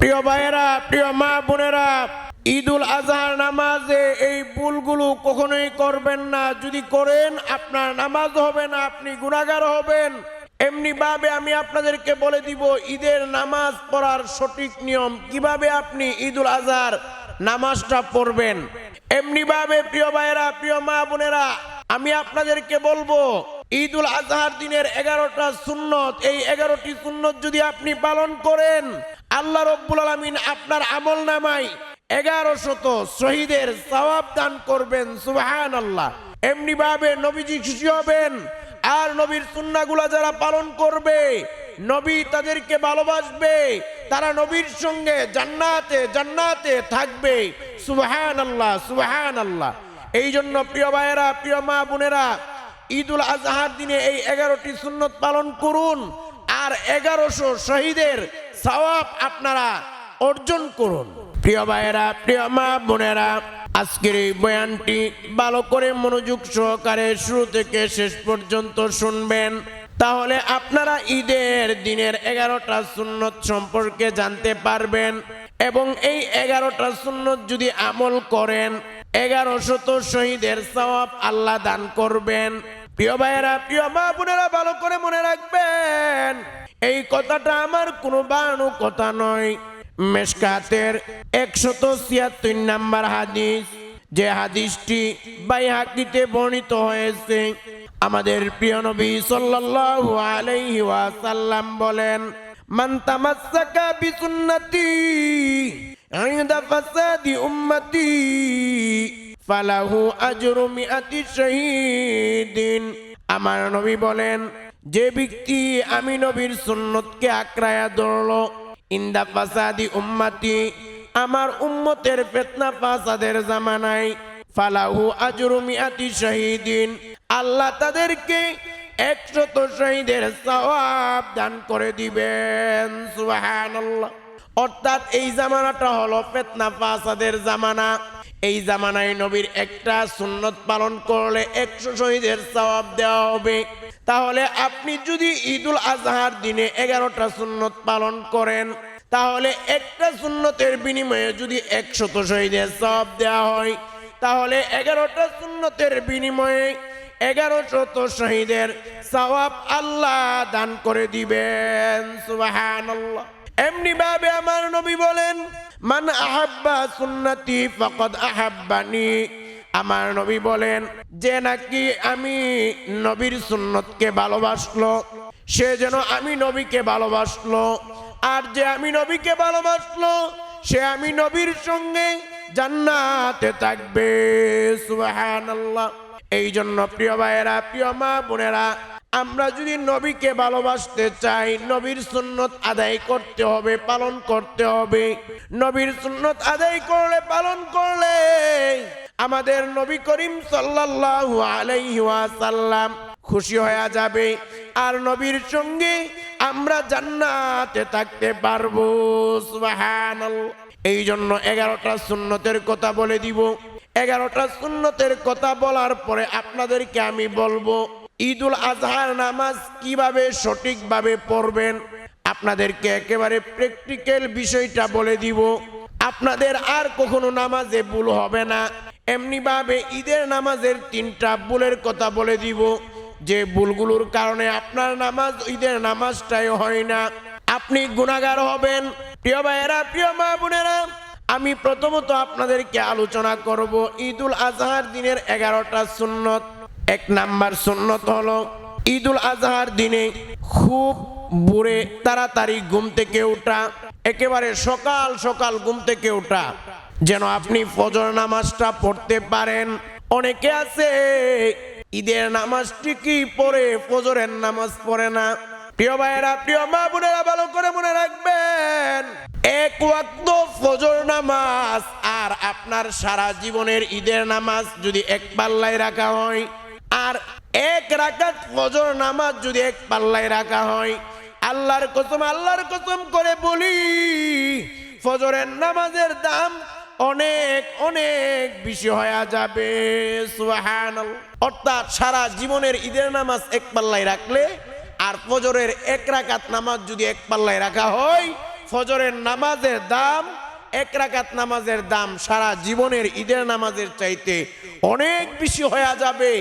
প্রিয় ভাইয়েরা, প্রিয় মা বোনেরা, ঈদুল আজহার নামাজে এই ভুলগুলো কখনোই করবেন না। যদি করেন, আপনার নামাজ হবে না, আপনি গুণাগার হবেন। এমনি ভাবে আমি আপনাদেরকে বলে দিব, ঈদের নামাজ পড়ার সঠিক নিয়ম কীভাবে আপনি ঈদুল আজহার নামাজটা পড়বেন? এমনি ভাবে, প্রিয় ভাইয়েরা, প্রিয় মা বোনেরা, আমি আপনাদেরকে বলব, ঈদুল আজহার দিনের এগারোটা সুন্নত, এই এগারোটি সুন্নত যদি আপনি পালন করেন আল্লাহ রব্বুল আলমিন আপনার আমল নামায় এগারো শত শহীদের সওয়াব দান করবেন সুবাহান আল্লাহ এমনি ভাবে নবীজি খুশি হবেন, আর নবীর সুন্নাগুলা যারা পালন করবে, নবী তাদেরকে ভালোবাসবে, তারা নবীর সঙ্গে জান্নাতে জান্নাতে থাকবে সুবাহান আল্লাহ সুবাহান আল্লাহ এই জন্য প্রিয় ভাইয়েরা, প্রিয় মা বোনেরা, ঈদুল আজহার দিনে এই এগারোটি সুন্নত পালন করুন, আর এগারোশো শহীদের সওয়াব আপনারা অর্জন করুন। প্রিয় ভাইয়েরা, প্রিয় মা বোনেরা, আজকের এই বয়ানটি ভালো করে মনোযোগ সহকারে শুরু থেকে শেষ পর্যন্ত শুনবেন। তাহলে আপনারা ঈদের দিনের এগারোটা সুন্নত সম্পর্কে জানতে পারবেন এবং এই এগারোটা সুন্নত যদি আমল করেন, এগারো শত শহীদের সওয়াব আল্লাহ দান করবেন। প্রিয় ভাইয়েরা, প্রিয় মা বোনেরা, ভালো করে মনে রাখবেন এই কথাটা আমার কোনো বানানো কথা নয়। মেশকাতের একশত ছিয়াত্তর নাম্বার হাদিস, যে হাদিসটি বাই বাইহাকিতে বর্ণিত হয়েছে। আমাদের প্রিয় নবী সাল্লাল্লাহু আলাইহি ওয়াসাল্লাম বলেন, মান তামাসসাকা বিসুন্নতি ইনদা ফাসাদি উম্মতি, ফালাহু আজরু মিআতি শাহীদিন। আমার নবী বলেন যে ব্যক্তি আমি নবীর সুন্নতকে আক্রায়া ধরলো, ইন্দা ফাসাদি উম্মতি, আমার উম্মতের ফেতনা ফাসাদের জামানায়, ফালাহু আজরু মিআতি শাহীদিন, আল্লাহ তাদেরকে একশত শহীদের সওয়াব দান করে দিবেন, সুবহানাল্লাহ। অর্থাৎ এই জামানাটা হলো ফেতনা ফাসাদের জামানা। এই জামানায় নবীর একটা সুন্নত পালন করলে একশো শহীদের সওয়াব দেওয়া হবে। তাহলে আপনি যদি ঈদুল আজহার দিনে এগারোটা সুন্নত পালন করেন, তাহলে একটা সুন্নতের বিনিময়ে যদি একশত শহীদের সওয়াব দেওয়া হয়, তাহলে এগারোটা সুন্নতের বিনিময়ে এগারো শত শহীদের সওয়াব আল্লাহ দান করে দিবেন। সুবহানাল্লাহ। এমনি ভাবে আমার নবী বলেন, মান আহাব্বা সুন্নতি ফকদ আহাব্বানি। আমার নবী বলেন, যে নাকি আমি নবীর সুন্নতকে ভালোবাসলো, সে যেন আমি নবীকে ভালোবাসলো। আর যে আমি নবীকে ভালোবাসলো, সে আমি নবীর সঙ্গে জান্নাতে থাকবে। সুবহানাল্লাহ। এই জন্য প্রিয় ভাইয়েরা, প্রিয় মা বোনেরা আমরা যদি নবীকে ভালোবাসতে চাই, নবীর সুন্নত আদায় করতে হবে, পালন করতে হবে। নবীর সুন্নত আদায় করলে, পালন করলে আমাদের নবী করিম সাল্লাল্লাহু আলাইহি ওয়াসাল্লাম খুশি হয়ে যাবে। আর নবীর সঙ্গে আমরা জান্নাতে থাকতে পারব। সুবহানাল্লাহ। এই জন্য এগারোটা সুন্নতের কথা বলে দিব। এগারোটা সুন্নতের কথা বলার পরে আপনাদেরকে আমি বলব ঈদুল আজহার নামাজ কীভাবে সঠিকভাবে পড়বেন? আপনাদেরকে একেবারে প্র্যাকটিক্যাল বিষয়টা বলে দিব। আপনাদের আর কখনো নামাজে ভুল হবে না। এমনিভাবে ঈদের নামাজের তিনটা ভুলের কথা বলে দিব। যে ভুলগুলোর কারণে আপনার নামাজ ঈদের নামাজটাই হয় না। আপনি গুণাগার হবেন। প্রিয় ভাইয়েরা, প্রিয় মা বোনেরা, আমি প্রথমত আপনাদেরকে আলোচনা করব ঈদুল আজহার দিনের এগারোটা সুন্নত। এক নাম্বার সুন্নত হলো ঈদুল আজহার দিনে খুব বুড়ে তাড়াতাড়ি ঘুম থেকে ওঠা, একেবারে সকাল সকাল ঘুম থেকে ওঠা। যেন আপনি ফজর নামাজটা পড়তে পারেন। অনেকে আছে, ঈদের নামাজটি কি পড়ে, ফজরের নামাজ পড়ে না? প্রিয় ভাইয়েরা, প্রিয় মা বোনেরা, ভালো করে মনে রাখবেন, এক ওয়াক্ত ফজর নামাজ আর আপনার সারা জীবনের ঈদের নামাজ যদি এক পাল্লায় রাখা হয় আর এক রাকাত ফজর নামাজ যদি এক পাল্লায় রাখা হয়, আল্লাহর কসম আল্লাহর কসম করে বলি, ফজরের নামাজের দাম অনেক অনেক বেশি হয়ে যাবে। অর্থাৎ সারা জীবনের ঈদের নামাজ এক পাল্লায় রাখলে আর ফজরের এক রাকাত নামাজ যদি এক পাল্লায় রাখা হয়, ফজরের নামাজের দাম, এক রাকাত নামাজের দাম সারা জীবনের ঈদের নামাজের চাইতে অনেক বেশি হয়ে যাবে।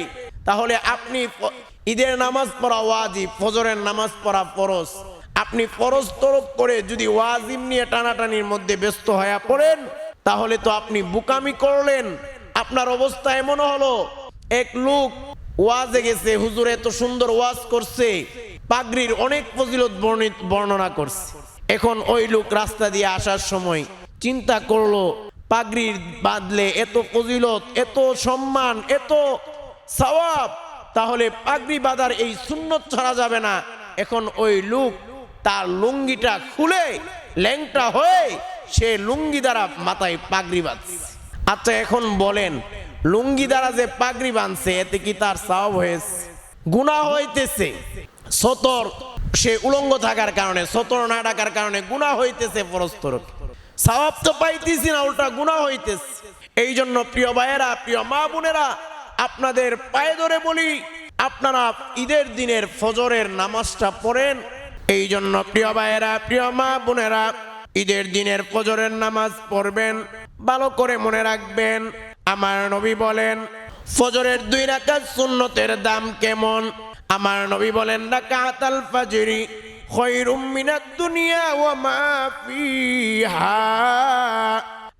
তাহলে আপনি ঈদের নামাজ পড়া ওয়াজিব, ফজরের নামাজ পড়া ফরজ। আপনি ফরজ তরক করে যদি ওয়াজিব নিয়ে টানাটানির মধ্যে ব্যস্ত হয়ে পড়েন, তাহলে তো আপনি বুকামি করলেন। আপনার অবস্থা এমন হলো, এক লোক ওয়াজে গেছে, হুজুর এত সুন্দর ওয়াজ করছে, পাগড়ির অনেক ফজিলত বর্ণিত, বর্ণনা করছে। এখন ওই লোক রাস্তা দিয়ে আসার সময় চিন্তা করল, পাগড়ির বাঁধলে এত ফজিলত, এত সম্মান, এত সওয়াব, তাহলে পাগড়ি বাঁধার এই সুন্নত ছাড়া যাবে না। এখন ওই লোক তার লুঙ্গিটা খুলে ল্যাংটা হয়ে সে লুঙ্গি দ্বারা মাথায় পাগড়ি বাঁধছে। আচ্ছা এখন বলেন, লুঙ্গি দ্বারা যে পাগড়ি বাঁধছে, এতে কি তার সওয়াব হয়েছে? গুণা হইতেছে। সতর, সে উলঙ্গ থাকার কারণে, সতর না ডাকার কারণে গুণা হইতেছে পরস্পর সওয়াব তো পাইতেছি না, উল্টা গুণা হইতেছে। এই জন্য প্রিয় ভাইয়েরা, প্রিয় মা বোনেরা আপনাদের পায়ে ধরে বলি, আপনারা ঈদের দিনের ফজরের নামাজটা পড়েন। এই জন্য প্রিয় ভাইয়েরা, প্রিয় মা বোনেরা, ঈদের দিনের ফজরের নামাজ পড়বেন, ভালো করে মনে রাখবেন। আমার নবী বলেন, ফজরের দুই রাকাত সুন্নতের দাম কেমন? আমার নবী বলেন রাকাতাল ফাজরি খৈরুম মিনাদ দুনিয়া ওয়া মা ফিহা।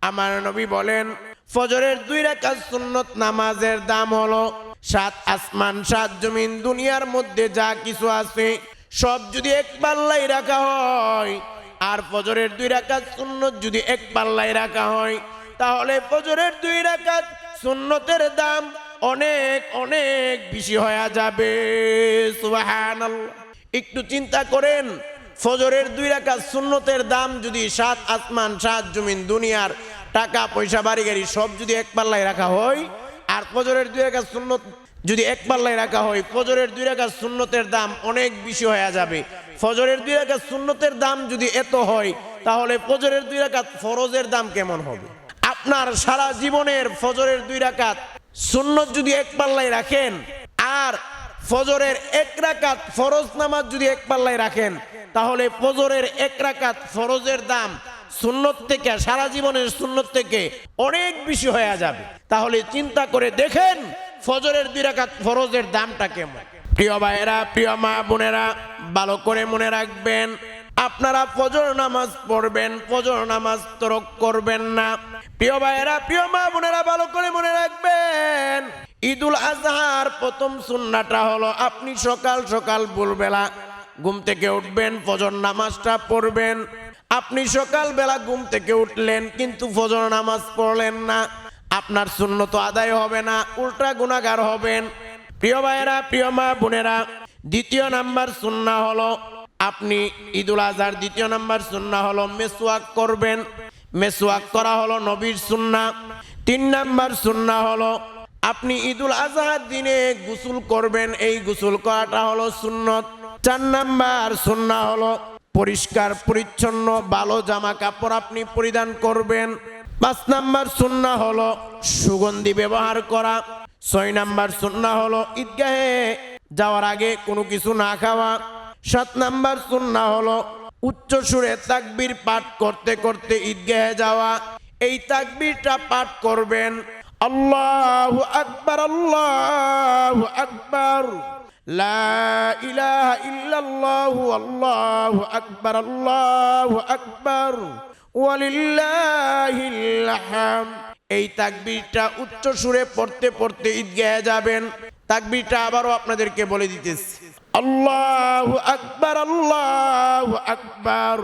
আমার নবী বলেন ফজরের দুই রাকাত সুন্নত নামাজের দাম হলো সাত আসমান, সাত জমিন, দুনিয়ার মধ্যে যা কিছু আছে, সব যদি এক পাল্লাই রাখা হয়, আর ফজরের দুই রাকাত সুন্নত যদি এক পাল্লাই রাখা হয়, তাহলে ফজরের দুই রাকাত সুন্নতের দাম অনেক অনেক বেশি হয়ে যাবে। একটু চিন্তা করেন, ফজরের দুই রাকাত সুন্নতের দাম যদি সাত আসমান, সাত জমিন, দুনিয়ার টাকা, পয়সা, বাড়ি গাড়ি সব যদি এক পাল্লায় রাখা হয়, আর ফজরের দুই রাকাত সুন্নত যদি এক পাল্লায় রাখা হয়, ফজরের দুই রাকাত সুন্নতের দাম অনেক বেশি হয়ে যাবে। ফজরের দুই রাকাত সুন্নতের দাম যদি এত হয়, তাহলে ফজরের দুই রাকাত ফরজের দাম কেমন হবে? আপনার সারা জীবনের ফজরের দুই রাকাত সুন্নত যদি এক পাল্লায় রাখেন, আর ফজরের এক রাকাত ফরজ নামাজ যদি এক পাল্লায় রাখেন, তাহলে ফজরের এক রাকাত ফরজের দাম সুন্নত থেকে, সারা জীবনের সুন্নত থেকে অনেক বেশি হয়ে যাবে। তাহলে চিন্তা করে দেখেন ফজরের দুই রাকাত ফরজের দামটা কেমন। প্রিয় ভাইয়েরা, প্রিয় মা বোনেরা, ভালো করে মনে রাখবেন, আপনারা ফজর নামাজ পড়বেন, ফজর নামাজ তরক করবেন না। প্রিয় ভাইয়েরা, প্রিয় মা বোনেরা, ভালো করে মনে রাখবেন, ঈদুল আজহার প্রথম সুন্নাটা হলো আপনি সকাল সকাল ভোরবেলা ঘুম থেকে উঠবেন, ফজর নামাজটা পড়বেন আপনি সকালবেলা ঘুম থেকে উঠলেন, কিন্তু ফজর নামাজ পড়লেন না। আপনার শূন্য তো আদায় হবে না, উল্টা গুণাগার হবেন। প্রিয় ভাইয়েরা, প্রিয় মা বোনেরা, দ্বিতীয় নাম্বার সুন্না হলো, আপনি ঈদুল আজহার দ্বিতীয় নাম্বার সুন্না হলো মেসওয়াক করবেন। মেসওয়াক করা হলো নবীর সুন্না। তিন নাম্বার সুন্না হলো, আপনি ঈদুল আজহার দিনে গোসল করবেন, এই গোসল করাটা হলো সুন্নত। চার নাম্বার সুন্না হলো পরিষ্কার, পরিচ্ছন্ন, ভালো জামা কাপড় আপনি পরিধান করবেন। পাঁচ নাম্বার সুন্না হলো সুগন্ধি ব্যবহার করা। ছয় নাম্বার সুন্না হলো ঈদগাহে যাওয়ার আগে কোনো কিছু না খাওয়া। সাত নাম্বার সুন্না হলো উচ্চ সুরে তাকবির পাঠ করতে করতে ঈদগাহে যাওয়া। এই তাকবিরটা পাঠ করবেন। আল্লাহু আকবার আল্লাহু আকবার। ইলাহা ইল্লাল্লাহু, আল্লাহু আকবার আল্লাহু আকবার। ওয়ালিল্লাহিল হামদ এই তাকবীরটা উচ্চ সুরে পড়তে পড়তে ঈদগাহে যাবেন। তাকবীরটা আবারও আপনাদেরকে বলে দিতেছি। আল্লাহু আকবার আল্লাহু আকবার।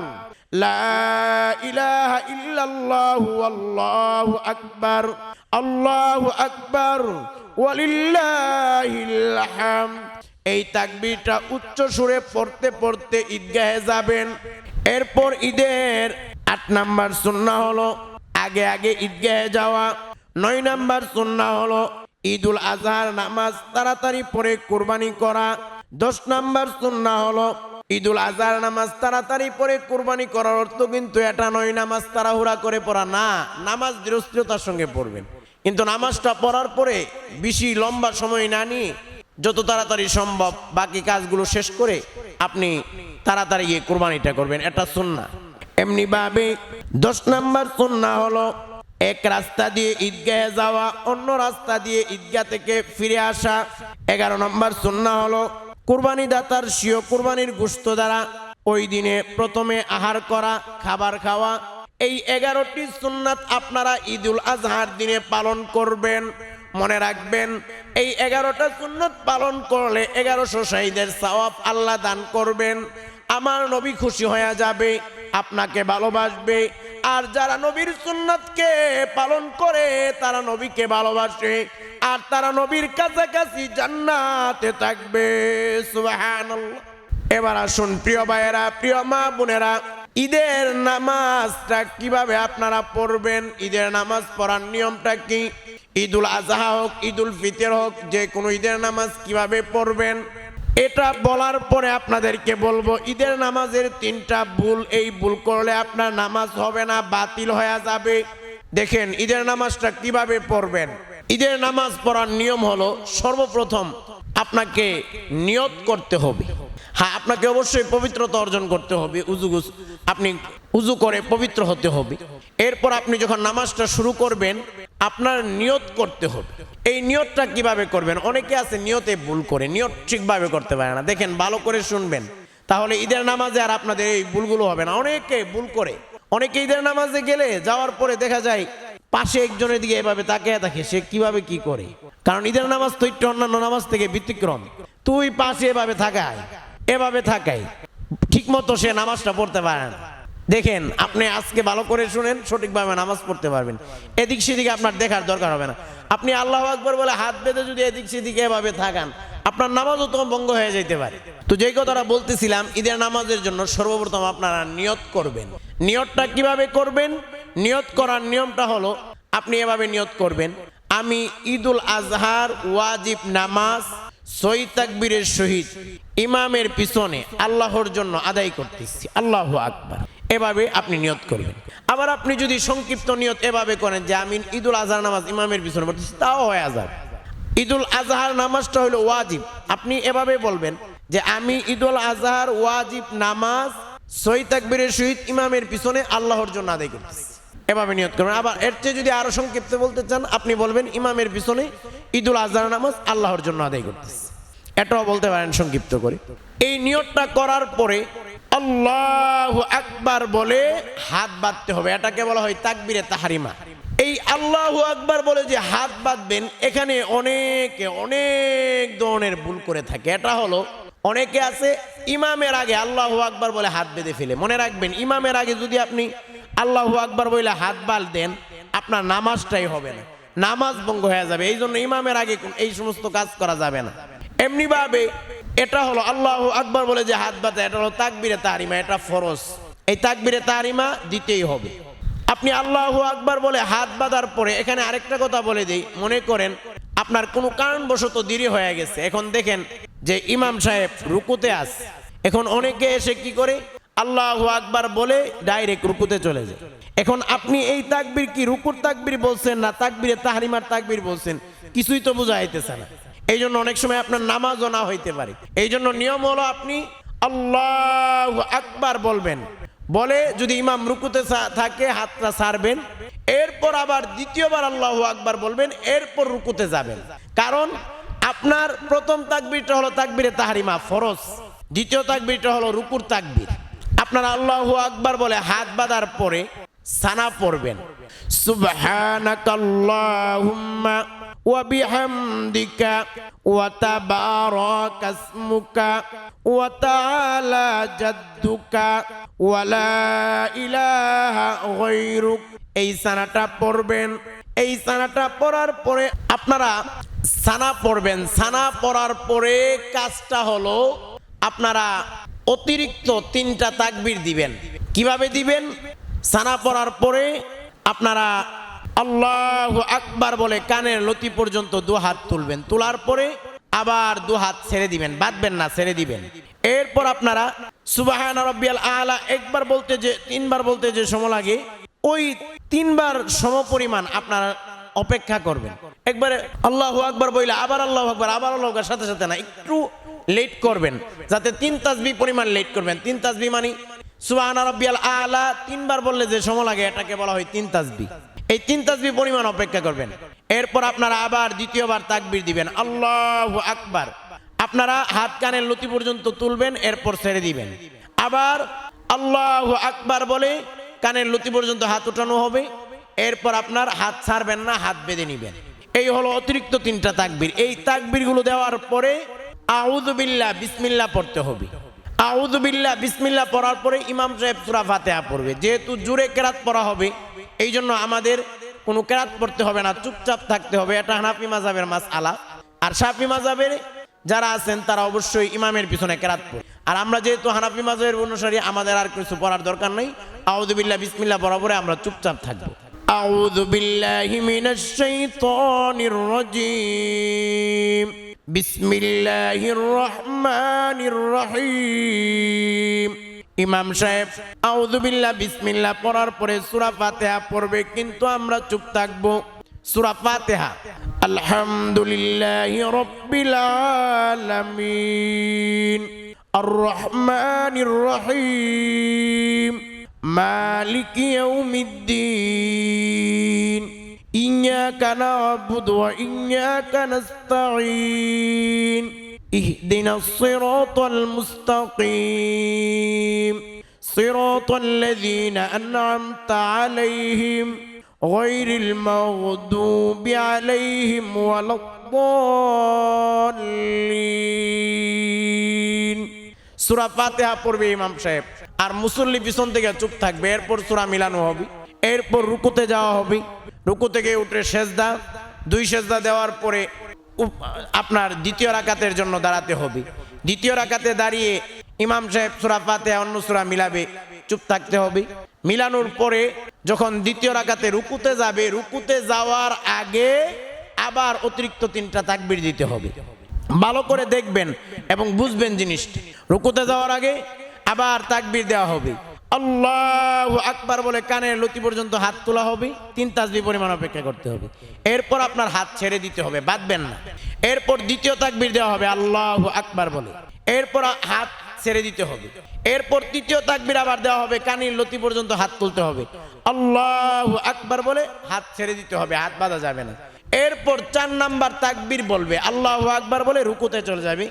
লা ইলাহা ইল্লাল্লাহু, আল্লাহু আকবার। আল্লাহু আকবার। ওয়ালিল্লাহিল হামদ এই তাকবীরটা উচ্চ সুরে পড়তে পড়তে ঈদগাহে যাবেন। এরপর ঈদের আট নাম্বার সুন্না হলো আগে আগে ঈদগাহে যাওয়া। নয় নাম্বার সুন্না হলো ঈদুল আজহার নামাজ তাড়াতাড়ি পরে কোরবানি করা। দশ নাম্বার সুন্না হলো ঈদুল আজহার নামাজ তাড়াতাড়ি পরে কোরবানি করার অর্থ কিন্তু এটা নয়, নামাজ তাড়াহুড়া করে পড়া। না, নামাজ দৃঢ়তার সঙ্গে পড়বেন। কিন্তু নামাজটা পড়ার পরে বেশি লম্বা সময় না নিয়ে যত তাড়াতাড়ি সম্ভব বাকি কাজগুলো শেষ করে আপনি তাড়াতাড়ি গিয়ে কোরবানিটা করবেন, এটা সুন্না এমনি ভাবে দশ নাম্বার সুন্না হলো এক রাস্তা দিয়ে ঈদগাহে যাওয়া, অন্য রাস্তা দিয়ে ঈদগাহ থেকে ফিরে আসা। এগারো নম্বর সুন্না হলো কুরবানি দাতার শিও কুরবানির গুস্ত দ্বারা ওই দিনে প্রথমে আহার করা, খাবার খাওয়া। এই এগারোটি সুন্নাত আপনারা ঈদুল আজহার দিনে পালন করবেন। মনে রাখবেন, এই এগারোটা সুন্নত পালন করলে এগারোশো শহীদের সওয়াব আল্লাহ দান করবেন। আমার নবী খুশি হয়ে যাবে, আপনাকে ভালোবাসবে। আর যারা নবীর সুন্নতকে পালন করে, তারা নবীকে ভালোবাসে। আর তারা নবীর কাছাকাছি জান্নাতে থাকবে এবার আসুন, প্রিয় ভাইয়েরা, প্রিয় মা বোনেরা, ঈদের নামাজটা কীভাবে আপনারা পড়বেন? ঈদের নামাজ পড়ার নিয়মটা কি? ঈদুল আজহা হোক, ঈদুল ফিতর হোক, যে কোনো ঈদের নামাজ কীভাবে পড়বেন, এটা বলার পরে আপনাদেরকে বলব, ঈদের নামাজের তিনটা ভুল, এই ভুল করলে আপনার নামাজ হবে না, বাতিল হয়ে যাবে। দেখেন, ঈদের নামাজটা কীভাবে পড়বেন? ঈদের নামাজ পড়ার নিয়ম হলো, সর্বপ্রথম আপনাকে নিয়ত করতে হবে। হ্যাঁ আপনাকে অবশ্যই পবিত্রতা অর্জন করতে হবে, উজু আপনি উজু করে পবিত্র হতে হবে। এরপর আপনি যখন নামাজটা শুরু করবেন আপনার নিয়ত করতে হবে। এই নিয়তটা কীভাবে করবেন? অনেকে আছে নিয়তে ভুল করে, নিয়ত ঠিকভাবে করতে পারে না। দেখেন, ভালো করে শুনবেন। তাহলে ঈদের নামাজে আর আপনাদের এই ভুলগুলো হবে না। অনেকে ভুল করে। অনেকে ঈদের নামাজে গেলে যাওয়ার পরে দেখা যায় পাশে একজনের দিকে এভাবে তাকিয়ে থাকে, সে কীভাবে কি করে? কারণ ঈদের নামাজ তো একটু অন্যান্য নামাজ থেকে ব্যতিক্রম। তুই পাশে এভাবে থাকায় এভাবে থাকায় ঠিক মতো সে নামাজটা পড়তে পারে না। দেখেন, আপনি আজকে ভালো করে শুনেন, সঠিকভাবে নামাজ পড়তে পারবেন। এদিক সেদিকে আপনার দেখার দরকার হবে না। আপনি আল্লাহ আকবর বলে হাত বেঁধে যদি এদিক সেদিকে এভাবে থাকান, আপনার নামাজও তো ভঙ্গ হয়ে যেতে পারে। তো যেই কথাটা বলতেছিলাম, ঈদের নামাজের জন্য সর্বপ্রথম আপনারা নিয়ত করবেন। নিয়তটা কীভাবে করবেন? নিয়ত করার নিয়মটা হলো, আপনি এভাবে নিয়ত করবেন, আমি ঈদুল আজহার ওয়াজিব নামাজ সই তাকবীরের সহিত ইমামের পিছনে আল্লাহর জন্য আদায় করতেছি। আল্লাহ আকবার। এভাবে আপনি নিয়ত করবেন। আবার আপনি যদি সংক্ষিপ্ত নিয়ত এভাবে করেন যে আমি ঈদুল আজহার নামাজ ইমামের পিছনে পড়তেছি, তাও হয়ে যাবে ঈদুল আজহার নামাজটা হলো ওয়াজিব। আপনি এভাবে বলবেন যে আমি ঈদুল আজহার ওয়াজিব নামাজ সই তাকবীরের সহিত ইমামের পিছনে আল্লাহর জন্য আদায় করতেছি। এভাবে নিয়ত করবেন। আবার এর চেয়ে যদি আরও সংক্ষিপ্ত বলতে চান, আপনি বলবেন ইমামের পিছনে ঈদুল আজহার নামাজ আল্লাহর জন্য আদায় করতেছি। এটাও বলতে পারেন সংক্ষিপ্ত করে। এই নিয়তটা করার পরে আল্লাহ আকবার বলে হাত বাঁধতে হবে। এটাকে বলা হয় তাকবিরে তাহারিমা। এই আল্লাহ আকবার বলে যে হাত বাঁধবেন, এখানে অনেকে অনেক ধরনের ভুল করে থাকে। এটা হলো, অনেকে আছে, ইমামের আগে আল্লাহ আকবার বলে হাত বেঁধে ফেলে। মনে রাখবেন, ইমামের আগে যদি আপনি আল্লাহ আকবার বলে হাত বাল দেন, আপনার নামাজটাই হবে না। নামাজ ভঙ্গ হয়ে যাবে। এই জন্য ইমামের আগে এই সমস্ত কাজ করা যাবে না। এমনি ভাবে এটা হলো আল্লাহ আকবার বলে যে হাত বাঁধা, এটা হলো তাকবিরে তারিমা, এটা ফরজ। এই তাকবিরে তারিমা দিতেই হবে। আপনি আল্লাহ আকবার বলে হাত বাঁধার পরে এখানে আরেকটা কথা বলে দিই, মনে করেন আপনার কোনো কারণবশত দেরি হয়ে গেছে। এখন দেখেন যে ইমাম সাহেব রুকুতে আস এখন অনেকে এসে কি করে? আল্লাহ আকবার বলে ডাইরেক্ট রুকুতে চলে যায়। এখন আপনি এই তাকবির কি রুকুর তাকবির বলছেন না তাকবিরে তাহারিমার তাকবির বলছেন? কিছুই তো বোঝা যাইতেছে না। এই জন্য অনেক সময় আপনার নামাজও না হইতে পারে। এই জন্য নিয়ম হলো আপনি আল্লাহ আকবার বলবেন। বলে যদি ইমাম রুকুতে থাকে, হাতটা সারবেন। এরপর আবার দ্বিতীয়বার আল্লাহ আকবার বলবেন, এরপর রুকুতে যাবেন। কারণ আপনার প্রথম তাকবিরটা হলো তাকবিরে তাহারিমা, ফরজ। দ্বিতীয় তাকবিরটা হলো রুকুর তাকবির। আপনার আল্লাহ আকবার বলে হাত বাঁধার পরে সানা পড়বেন। সুবহানাকাল্লাহুম্মা ইসমুকা ওয়া তাআলা জাদ্দুকা ওয়া লা ইলাহা গায়রুক এই সানাটা পড়বেন। এই সানাটা পড়ার পরে আপনারা সানা পড়বেন। সানা পড়ার পরে কাজটা হলো আপনারা অতিরিক্ত তিনটা তাকবির দিবেন। কীভাবে দিবেন? সানা পড়ার পরে আপনারা আল্লাহ আকবার বলে কানের লতি পর্যন্ত দু হাত তুলবেন। তোলার পরে আবার দু হাত ছেড়ে দিবেন, বাঁধবেন না, ছেড়ে দিবেন। এরপর আপনারা সুবাহান রব্বিয়াল আলা একবার বলতে যে, তিনবার বলতে যে সময় লাগে, ওই তিনবার সম পরিমাণ আপনারা অপেক্ষা করবেন। একবারে আল্লাহ আকবার বইলে আবার আল্লাহ আকবার, আবার আল্লাহ সাথে সাথে না, একটু লেট করবেন, যাতে তিন তাসবি পরিমাণ লেট করবেন। তিন তাসবি মানে সুবহান রাব্বিয়াল আলা তিনবার বললে যে সময় লাগে, এটাকে বলা হয় তিন তাসবি। এই তিন তাসবি পরিমাণ অপেক্ষা করবেন। এরপর আপনারা আবার দ্বিতীয়বার তাকবির দিবেন। আল্লাহ আকবার। আপনারা হাত কানের লতি পর্যন্ত তুলবেন, এরপর ছেড়ে দিবেন। আবার আল্লাহ আকবার বলে কানের লতি পর্যন্ত হাত উঠানো হবে। এরপর আপনার হাত ছাড়বেন না, হাত বেঁধে নিবেন। এই হলো অতিরিক্ত তিনটা তাকবির। এই তাকবীরগুলো দেওয়ার পরে আউযুবিল্লাহ বিসমিল্লাহ পড়তে হবে। আউযুবিল্লাহ বিসমিল্লাহ পড়ার পরে ইমাম সাহেব সূরা ফাতিহা পড়বে। যেহেতু জোরে কেরাত পড়া হবে এই জন্য আমাদের কোনো কেরাত পড়তে হবে না চুপচাপ থাকতে হবে এটা হানাফি মাযহাবের মাসআলা আর শাফি মাযহাবের যারা আছেন তারা অবশ্যই ইমামের পিছনে কেরাত পড়ে আর আমরা যেহেতু হানাফি মাযহাবের অনুসারী আমাদের আর কিছু পড়ার দরকার নেই আউযুবিল্লাহ বিসমিল্লাহ পড়ার পরে আমরা চুপচাপ থাকবো أعوذ بالله من الشيطان الرجيم بسم الله الرحمن الرحيم ইমাম সাহেব আউদুবিল্লা বিসমিল্লা পড়ার পরে সুরা ফাতেহা পড়বে, কিন্তু আমরা চুপ থাকব। সুরা ফাতেহা, আলহামদুলিল্লাহ রব্বিল আলামিন। আর রহমানির রহিম। মালিক ইয়াউমিদ্দিন। ইয়া কানা আবুদ ওয়া ইয়া কানাস্তাঈন اهدنا الصراط المستقيم صراط الذين أنعمت عليهم غير المغضوب عليهم ولا الضالين সুরা ফাতেহা পড়বে ইমাম সাহেব আর মুসল্লি পিছন থেকে চুপ থাকবে এরপর সুরা মিলানো হবে এরপর রুকুতে যাওয়া হবে রুকু থেকে উঠে সেজদা দুই সেজদা দেওয়ার পরে উপ- আপনার দ্বিতীয় রাকাতের জন্য দাঁড়াতে হবে। দ্বিতীয় রাকাতে দাঁড়িয়ে ইমাম সাহেব সুরা ফাতেহা, অন্য সুরা মিলাবে, চুপ থাকতে হবে। মিলানোর পরে যখন দ্বিতীয় রাকাতে রুকুতে যাবে, রুকুতে যাওয়ার আগে আবার অতিরিক্ত তিনটা তাকবির দিতে হবে। ভালো করে দেখবেন এবং বুঝবেন জিনিসটি। রুকুতে যাওয়ার আগে আবার তাকবির দেওয়া হবে। আল্লাহ আকবার বলে কানের লতি পর্যন্ত হাত তোলা হবে, তিন তাসবি পরিমাণ অপেক্ষা করতে হবে। এরপর আপনার হাত ছেড়ে দিতে হবে, বাঁধবেন না। এরপর দ্বিতীয় তাকবির দেওয়া হবে, আল্লাহ আকবার বলে। এরপর হাত ছেড়ে দিতে হবে। এরপর তৃতীয় তাকবির আবার দেওয়া হবে, কানের লতি পর্যন্ত হাত তুলতে হবে। আল্লাহ আকবার বলে হাত ছেড়ে দিতে হবে, হাত বাঁধা যাবে না। এরপর চার নাম্বার তাকবির বলবে, আল্লাহ আকবার বলে রুকুতে চলে যাবে।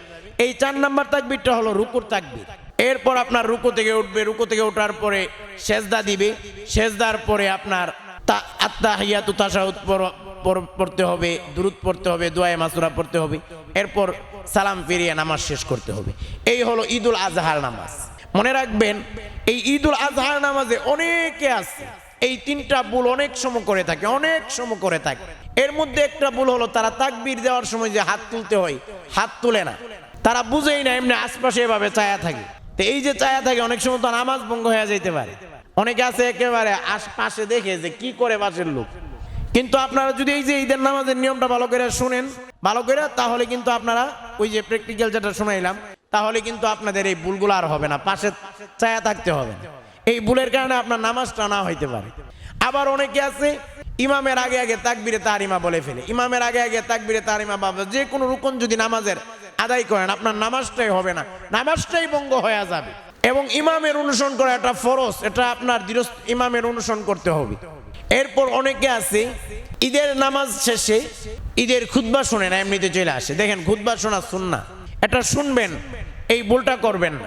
এই চার নাম্বার তাকবিরটা হলো রুকুর তাকবির। এরপর আপনার রুকু থেকে উঠবে, রুকু থেকে ওঠার পরে সেজদা দিবে। সেজদার পরে আপনার তা- আত্তাহিয়াতু তাশাহুদ পড়- পড়- পড়তে হবে, দুরুদ পড়তে হবে, দোয়ায়ে মাসুরা পড়তে হবে। এরপর সালাম ফিরিয়ে নামাজ শেষ করতে হবে। এই হলো ঈদুল আজহার নামাজ। মনে রাখবেন, এই ঈদুল আজহার নামাজে অনেকে আছে, এই তিনটা ভুল অনেক সময় করে থাকে, অনেক সময় করে থাকে। এর মধ্যে একটা ভুল হলো, তারা তাকবীর দেওয়ার সময় যে হাত তুলতে হয়, হাত তুলে না। তারা বুঝেই না, এমনি আশপাশে এভাবে চায়া থাকে। তো এই যে চায়া থাকে, অনেক সময় তো নামাজ ভঙ্গ হয়ে যাইতে পারে। অনেকে আছে একেবারে আশপাশে দেখে যে কি করে পাশের লোক। কিন্তু আপনারা যদি এই যে ঈদের নামাজের নিয়মটা ভালো করে শুনেন, ভালো করে, তাহলে কিন্তু আপনারা ওই যে প্র্যাকটিক্যাল যেটা শুনাইলাম, তাহলে কিন্তু আপনাদের এই ভুলগুলো আর হবে না, পাশে চায়া থাকতে হবে এই ভুলের কারণে আপনার নামাজটা না হইতে পারে। আবার অনেকে আছে, ইমামের আগে আগে তাকবিরে তারিমা বলে ফেলে। ইমামের আগে আগে তাকবিরে তারিমা বাবা যে কোনো রুকন যদি নামাজের আদায় করেন, আপনার নামাজটাই হবে না। নামাজটাই বঙ্গ হয়ে যাবে। এবং ইমামের অনুসরণ করা একটা ফরজ, এটা আপনার দৃঢ় ইমামের অনুসরণ করতে হবে। এরপর অনেকে আছে, ঈদের নামাজ শেষে ঈদের খুদ্া শুনে না, এমনিতে চলে আসে। দেখেন খুদ্া শোনা শুন না এটা শুনবেন, এই ভুলটা করবেন না।